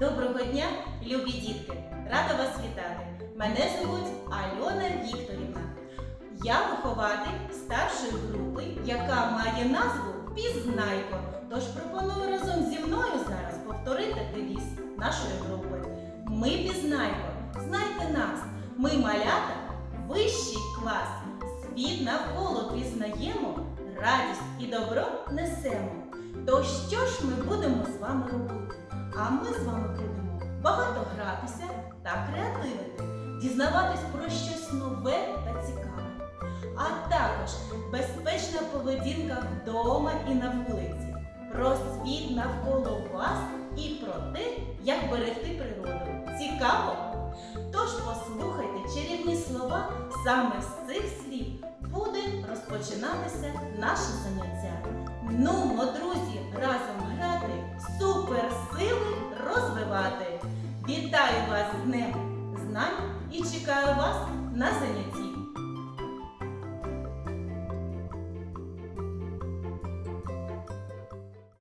Доброго дня, любі дітки! Рада вас вітати! Мене звуть Альона Вікторівна. Я вихователь старшої групи, яка має назву Пізнайко. Тож пропоную разом зі мною зараз повторити девіз нашої групи. Ми пізнайко! Знайте нас! Ми малята, вищий клас. Світ навколо пізнаємо, радість і добро несемо. То що ж ми будемо з вами робити? А ми з вами будемо багато гратися та креативити, дізнаватись про щось нове та цікаве. А також безпечна поведінка вдома і на вулиці, про світ навколо вас і про те, як берегти природу. Цікаво? Тож послухайте чарівні слова, саме з цих слів буде розпочинатися наше заняття. Нумо, друзі, розвивати. Вітаю вас з Днем знань і чекаю вас на занятті.